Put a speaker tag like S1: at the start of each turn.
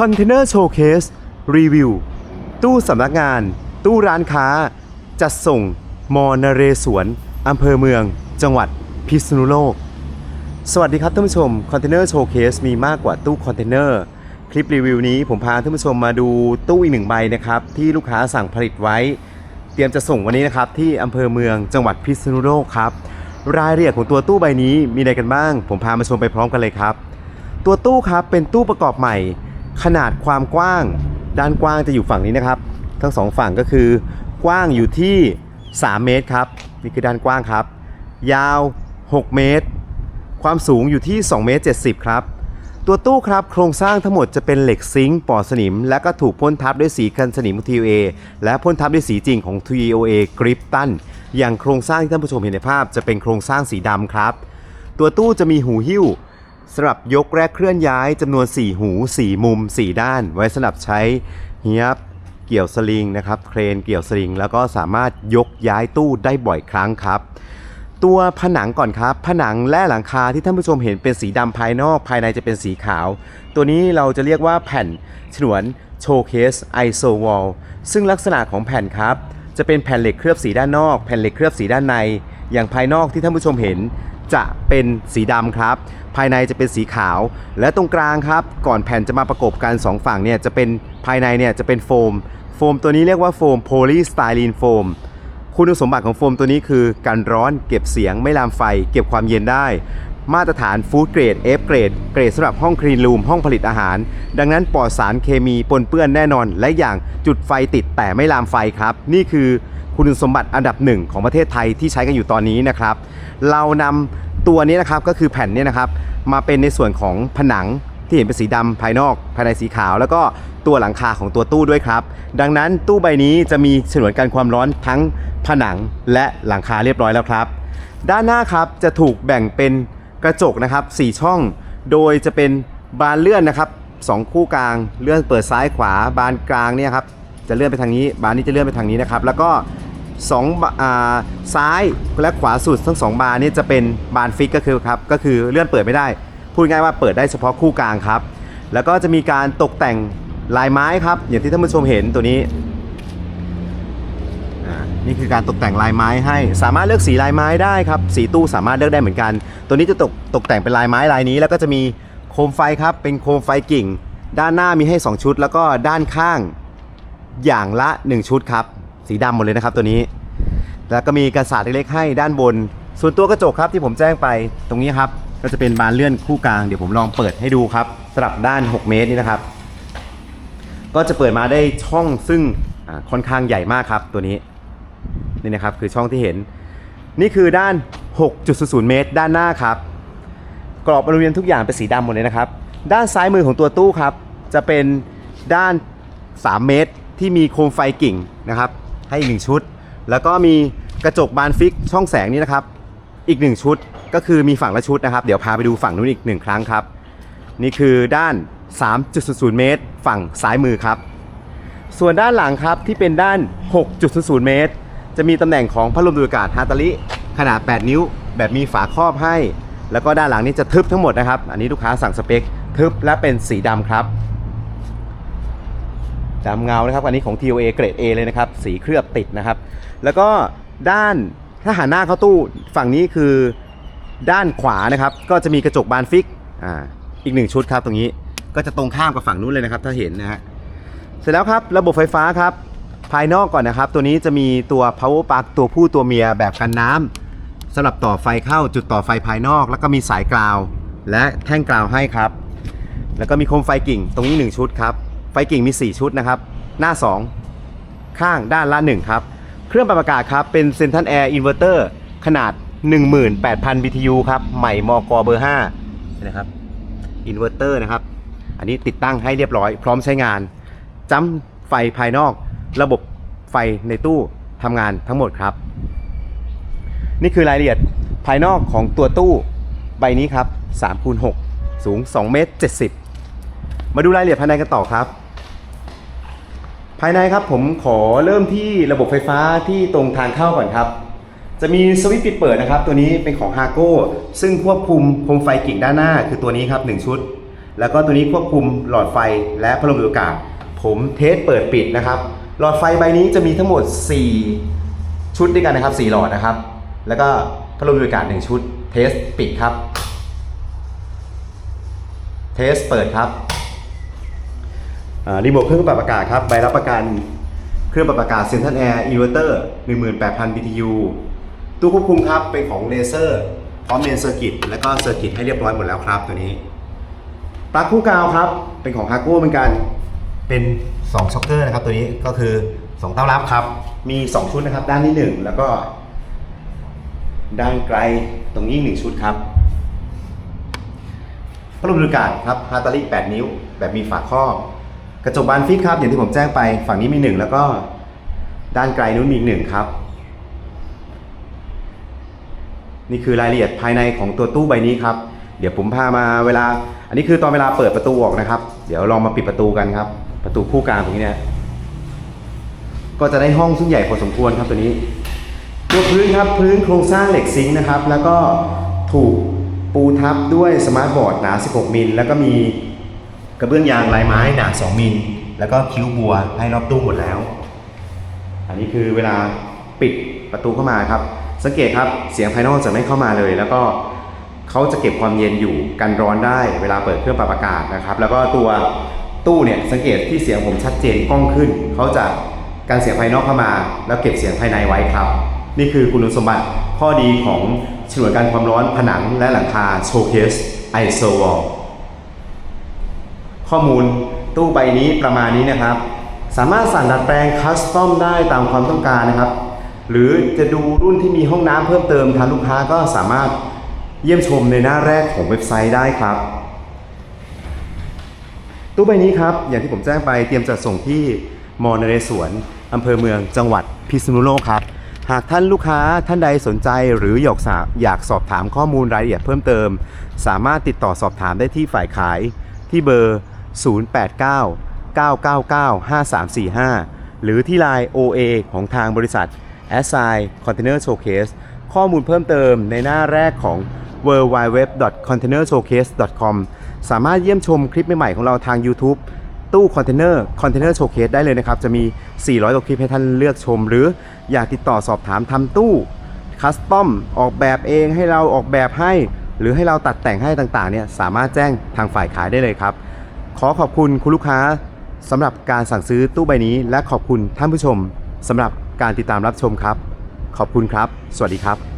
S1: คอนเทนเนอร์โชว์เคสรีวิว ตู้สำนักงาน ตู้ร้านค้า จัดส่ง มอนเรศวรอำเภอเมือง จังหวัดพิษณุโลก สวัสดีครับท่านผู้ชมคอนเทนเนอร์โชว์เคสมีมากกว่าตู้คอนเทนเนอร์คลิปรีวิวนี้ผมพาท่านผู้ชมมาดูตู้อีกหนึ่งใบนะครับ ที่ลูกค้าสั่งผลิตไว้ เตรียมจะส่งวันนี้นะครับที่อำเภอเมืองจังหวัดพิษณุโลกครับรายละเอียดของตัวตู้ใบนี้มีอะไรกันบ้าง ผมพามาชมไปพร้อมกันเลยครับ ตัวตู้ครับเป็นตู้ประกอบใหม่ ขนาดความกว้าง ด้านกว้างจะอยู่ฝั่งนี้นะครับ ทั้งสองฝั่งก็คือกว้างอยู่ที่ 3 เมตรครับ นี่คือด้านกว้างครับ ยาว 6 เมตร ความสูงอยู่ที่ 2 เมตร 70 ครับ ตัวตู้ครับโครงสร้างทั้งหมดจะเป็นเหล็กซิงค์ปอดสนิม และก็ถูกพ่นทับด้วยสีกันสนิม TOA และพ่นทับด้วยสีจริงของ TOA กริปตันอย่างโครงสร้างที่ท่านผู้ชมเห็นในภาพ จะเป็นโครงสร้างสีดำครับ ตัวตู้จะมีหูหิ้ว สำหรับยกแรกเคลื่อนย้ายจำนวน 4 หู 4 มุม 4 ด้าน ไว้สำหรับใช้เฮียบเกี่ยวสลิงนะครับเครนเกี่ยวสลิง แล้วก็สามารถยกย้ายตู้ได้บ่อยครั้งครับ ตัวผนังก่อนครับ ผนังและหลังคาที่ท่านผู้ชมเห็นเป็นสีดำภายนอกภายในจะเป็นสีขาว ตัวนี้เราจะเรียกว่าแผ่นฉนวนโชว์เคสไอโซวอลซึ่งลักษณะของแผ่นครับ จะเป็นแผ่นเหล็กเคลือบสีด้านนอก แผ่นเหล็กเคลือบสีด้านใน อย่างภายนอกที่ท่านผู้ชมเห็น จะเป็นสีดำครับ ภายในจะเป็นสีขาว และตรงกลางครับ ก่อนแผ่นจะมาประกบกันสองฝั่งเนี่ยจะเป็นภายในเนี่ยจะเป็นโฟม โฟมตัวนี้เรียกว่าโฟมโพลีสไตรีนโฟมคุณสมบัติของโฟมตัวนี้คือกันร้อนเก็บเสียงไม่ลามไฟ เก็บความเย็นได้ มาตรฐานฟู้ดเกรด F เกรดเกรดสำหรับห้องคลีนรูมห้องผลิตอาหาร ดังนั้นปลอดสารเคมีปนเปื้อนแน่นอน และอย่างจุดไฟติดแต่ไม่ลามไฟครับ นี่คือ คุณสมบัติอันดับหนึ่งของประเทศไทยที่ใช้กันอยู่ตอนนี้นะครับ เรานำตัวนี้นะครับก็คือแผ่นนี้นะครับ มาเป็นในส่วนของผนังที่เห็นเป็นสีดำภายนอก ภายในสีขาว แล้วก็ตัวหลังคาของตัวตู้ด้วยครับ ดังนั้นตู้ใบนี้จะมีฉนวนกันความร้อนทั้งผนังและหลังคาเรียบร้อยแล้วครับ ด้านหน้าครับจะถูกแบ่งเป็นกระจกนะครับ4ช่อง โดยจะเป็นบานเลื่อนนะครับสองคู่กลางเลื่อนเปิดซ้ายขวา บานกลางเนี่ยครับจะเลื่อนไปทางนี้ บานนี้จะเลื่อนไปทางนี้นะครับ แล้วก็ สองบอ่าซ้ายและขวาสุดทั้งสองบานนี้จะเป็นบานฟิกก็คือครับก็คือเลื่อนเปิดไม่ได้ พูดง่ายว่าเปิดได้เฉพาะคู่กลางครับ แล้วก็จะมีการตกแต่งลายไม้ครับ อย่างที่ท่านผู้ชมเห็นตัวนี้นี่คือการตกแต่งลายไม้ให้ สามารถเลือกสีลายไม้ได้ครับ สีตู้สามารถเลือกได้เหมือนกัน ตัวนี้จะตกตกแต่งเป็นลายไม้ลายนี้ แล้วก็จะมีโคมไฟครับ เป็นโคมไฟกิ่ง ด้านหน้ามีให้ 2 ชุด แล้วก็ด้านข้างอย่างละ 1 ชุดครับ สีดำหมดเลยนะครับตัวนี้ แล้วก็มีกระสาดเล็กๆให้ด้านบน ส่วนตัวกระจกครับที่ผมแจ้งไปตรงนี้ครับก็จะเป็นบานเลื่อนคู่กลางเดี๋ยวผมลองเปิดให้ดูครับสำหรับด้าน 6 เมตรนี่นะครับ ก็จะเปิดมาได้ช่องซึ่งค่อนข้างใหญ่มากครับตัวนี้นี่นะครับคือช่องที่เห็น นี่คือด้าน 6.00 เมตร ด้านหน้าครับกรอบบริเวณทุกอย่างเป็นสีดำหมดเลยนะครับ ด้านซ้ายมือของตัวตู้ครับ จะเป็นด้าน 3 เมตรที่มีโคมไฟกิ่งนะครับ ให้อีกหนึ่งชุด แล้วก็มีกระจกบานฟิกช่องแสงนี้นะครับ อีกหนึ่งชุดก็คือมีฝั่งละชุดนะครับ เดี๋ยวพาไปดูฝั่งนู้นอีกหนึ่งครั้งครับ นี่คือด้าน 3.00 เมตร ฝั่งซ้ายมือครับ ส่วนด้านหลังครับที่เป็นด้าน 6.00 เมตร จะมีตำแหน่งของพัดลมดูดอากาศฮาตาลิขนาด 8 นิ้ว แบบมีฝาครอบให้ แล้วก็ด้านหลังนี้จะทึบทั้งหมดนะครับ อันนี้ลูกค้าสั่งสเปคทึบและเป็นสีดำครับ ดำเงานะครับ อันนี้ของ TOA เกรด A เลยนะครับ สีเคลือบติดนะครับ แล้วก็ด้านถ้าหันหน้าเข้าตู้ฝั่งนี้คือด้านขวานะครับ ก็จะมีกระจกบานฟิกอ่าอีกหนึ่งชุดครับตรงนี้ก็จะตรงข้ามกับฝั่งนู้นเลยนะครับ ถ้าเห็นนะฮะเสร็จแล้วครับระบบไฟฟ้าครับภายนอกก่อนนะครับ ตัวนี้จะมีตัว power plug ตัวผู้ตัวเมียแบบกันน้ำสำหรับต่อไฟเข้าจุดต่อไฟภายนอก แล้วก็มีสายกราว และแท่งกราวให้ครับ แล้วก็มีโคมไฟกิ่งตรงนี้ 1 ชุดครับ ฟกิ่งมี 4 ชุดนะครับ หน้า 2 ข้างด้านละ 1 ครับ เครื่องปรับอากาศครับ เป็น Central Air Inverter ขนาด 18,000 BTU ครับ ใหม่มกเบอร์5นะครับอินเวอร์เตอร์นะครับ อันนี้ติดตั้งให้เรียบร้อย พร้อมใช้งานจ้ำไฟภายนอก ระบบไฟในตู้ทำงานทั้งหมดครับ นี่คือรายละเอียดภายนอกของตัวตู้ใบนี้ครับ3คูณ6สูง2เมตร70 มาดูรายละเอียดภายในกันต่อครับ ภายในครับผมขอเริ่มที่ระบบไฟฟ้าที่ตรงทางเข้าก่อนครับ จะมีสวิตช์ปิดเปิดนะครับ ตัวนี้เป็นของ h a g o ซึ่งควบคุมโคมไฟกิ่งด้านหน้า คือตัวนี้ครับ 1 ชุด แล้วก็ตัวนี้ควบคุมหลอดไฟและพัดลมดูดอากาศ ผมเทสเปิดปิดนะครับ หลอดไฟใบนี้จะมีทั้งหมด 4 ชุดด้วยกันนะครับ 4 หลอดนะครับ แล้วก็พัดลมดูดอากาศ 1 ชุด เทสปิดครับ เทสเปิดครับ รีโมทเครื่องปรับอากาศครับ ใบรับประกันเครื่องปรับอากาศเซนทั l แอร์อินเวอร์เตอร์18,000 BTU ตู้ควบคุมครับ เป็นของเลเซอร์พร้อมเมนเซอร์กิตแล้วก็เซอร์กิตให้เรียบร้อยหมดแล้วครับตัวนี้ปลั๊กคู่กาวครับ เป็นของฮา g โก้เหมือนกัน เป็น2ช็อคเกอร์นะครับตัวนี้ก็คือ 2 เต้ารับครับ มี 2 ชุดนะครับ ด้านที่ 1 แล้วก็ ด้านไกลตรงนี้อีก1ชุดครับพัดลมดูดอากาศครับฮาร์ตาลิ8นิ้ว แบบมีฝาครอบ กระจกบานฟิกครับอย่างที่ผมแจ้งไปฝั่งนี้มี1แล้วก็ด้านไกลนู้นมีอีกหนึ่งครับ นี่คือรายละเอียดภายในของตัวตู้ใบนี้ครับ เดี๋ยวผมพามาเวลา อันนี้คือตอนเวลาเปิดประตูออกนะครับ เดี๋ยวลองมาปิดประตูกันครับ ประตูคู่กลางตรงนี้เนี่ยก็จะได้ห้องซึ่งใหญ่พอสมควรครับตัวนี้ ตัวพื้นครับพื้นโครงสร้างเหล็กซิงค์นะครับ แล้วก็ถูกปูทับด้วยสมาร์ทบอร์ดหนา 16 มิลแล้วก็มี กระเบื้องยางลายไม้หนา2มิลแล้วก็คิ้วบัวให้รอบตู้หมดแล้ว อันนี้คือเวลาปิดประตูเข้ามาครับ สังเกตครับเสียงภายนอกจะไม่เข้ามาเลย แล้วก็เขาจะเก็บความเย็นอยู่กันร้อนได้เวลาเปิดเครื่องปรับอากาศนะครับ แล้วก็ตัวตู้เนี่ยสังเกตที่เสียงผมชัดเจนกล้องขึ้นเขาจะกันเสียงภายนอกเข้ามา แล้วเก็บเสียงภายในไว้ครับ นี่คือคุณสมบัติข้อดีของฉนวนกันความร้อนผนังและหลังคาโชว์เคสไอโซวอล ข้อมูลตู้ใบนี้ประมาณนี้นะครับ สามารถสั่งดัดแปลงคัสตอมได้ตามความต้องการนะครับ หรือจะดูรุ่นที่มีห้องน้ำเพิ่มเติมทางลูกค้าก็สามารถเยี่ยมชมในหน้าแรกของเว็บไซต์ได้ครับ ตู้ใบนี้ครับ อย่างที่ผมแจ้งไปเตรียมจะส่งที่มอนเรศวรอำเภอเมืองจังหวัดพิษณุโลกครับ หากท่านลูกค้าท่านใดสนใจหรืออยากสอยากสอบถามข้อมูลรายละเอียดเพิ่มเติม สามารถติดต่อสอบถามได้ที่ฝ่ายขายที่เบอร์ 089 999 5345 หรือที่ไลน์ OA ของทางบริษัท s i Container Showcase ข้อมูลเพิ่มเติมในหน้าแรกของ w w w c o n t a i n e r s h o w c a s e c o m สามารถเยี่ยมชมคลิปใหม่ๆของเราทาง YouTube ตู้คอนเทนเนอร์คอนเทนเนอร์โชว์เคสได้เลยนะครับ จะมี 400กว่าคลิปให้ท่านเลือกชม หรืออยากติดต่อสอบถามทำตู้คัสตอมออกแบบเองให้เราออกแบบให้ หรือให้เราตัดแต่งให้ต่างๆเนี่ยสามารถแจ้งทางฝ่ายขายได้เลยครับ ขอขอบคุณคุณลูกค้าสำหรับการสั่งซื้อตู้ใบนี้ และขอบคุณท่านผู้ชมสำหรับการติดตามรับชมครับ ขอบคุณครับ สวัสดีครับ